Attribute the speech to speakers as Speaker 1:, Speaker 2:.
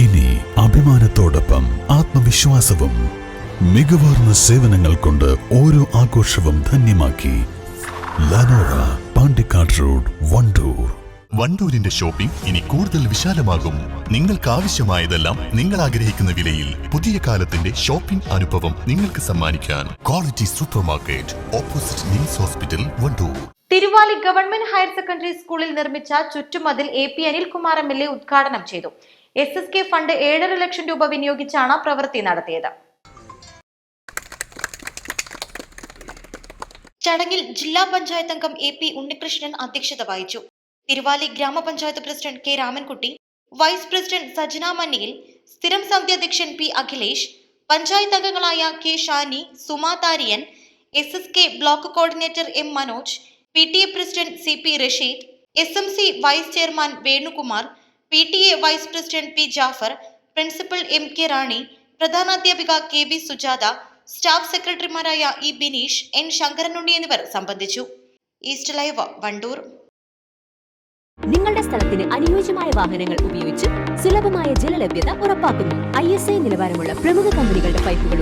Speaker 1: ഇനി അഭിമാനത്തോടൊപ്പം ആത്മവിശ്വാസവും മികവാർന്ന സേവനങ്ങൾ കൊണ്ട് ഓരോ ആഘോഷവും ധന്യമാക്കി ലനോറ പാണ്ടിക്കാട് റോഡ് വണ്ടൂർ.
Speaker 2: വണ്ടൂരിന്റെ ഷോപ്പിംഗ് ഇനി കൂടുതൽ വിശാലമാകും. നിങ്ങൾക്ക് ആവശ്യമായതെല്ലാം നിങ്ങൾ ആഗ്രഹിക്കുന്ന വിലയിൽ പുതിയ കാലത്തിന്റെ ഷോപ്പിംഗ് അനുഭവം നിങ്ങൾക്ക് സമ്മാനിക്കാൻ quality super market opposite NIMS hospital Wandoor.
Speaker 3: Thiruvali government higher secondary സ്കൂളിൽ നിർമ്മിച്ച ചുറ്റുമതിൽ A P Anilkumar M L A ഉദ്ഘാടനം ചെയ്തു. എസ് എസ് കെ ഫണ്ട് ഏഴര ലക്ഷം രൂപ വിനിയോഗിച്ചാണ് പ്രവൃത്തി നടത്തിയത്. ചടങ്ങിൽ ജില്ലാ പഞ്ചായത്ത് അംഗം എ പി ഉണ്ണികൃഷ്ണൻ അധ്യക്ഷത വഹിച്ചു. Thiruvali grama panchayat president K Ramankutty vice president Sajana Manniyil സ്ഥിരം സമിതി അധ്യക്ഷൻ പി അഖിലേഷ് പഞ്ചായത്ത് അംഗങ്ങളായ K Shani Suma Thariyan S S K block coordinator M Manoj P T A president C P Rasheed S M C vice chairman Venukumar P T A vice president P Jafar principal M K Rani പ്രധാനാധ്യാപിക K V Sujatha staff സെക്രട്ടറിമാരായ E Bineesh N Sankaranunni എന്നിവർ സംബന്ധിച്ചു. East live Wandoor.
Speaker 4: നിങ്ങളുടെ സ്ഥലത്തിന് അനുയോജ്യമായ വാഹനങ്ങൾ ഉപയോഗിച്ച് സുലഭമായ ജലലഭ്യത ഉറപ്പാക്കുന്നു. ഐ എസ് ഐ നിലവാരമുള്ള പ്രമുഖ കമ്പനികളുടെ പൈപ്പുകൾ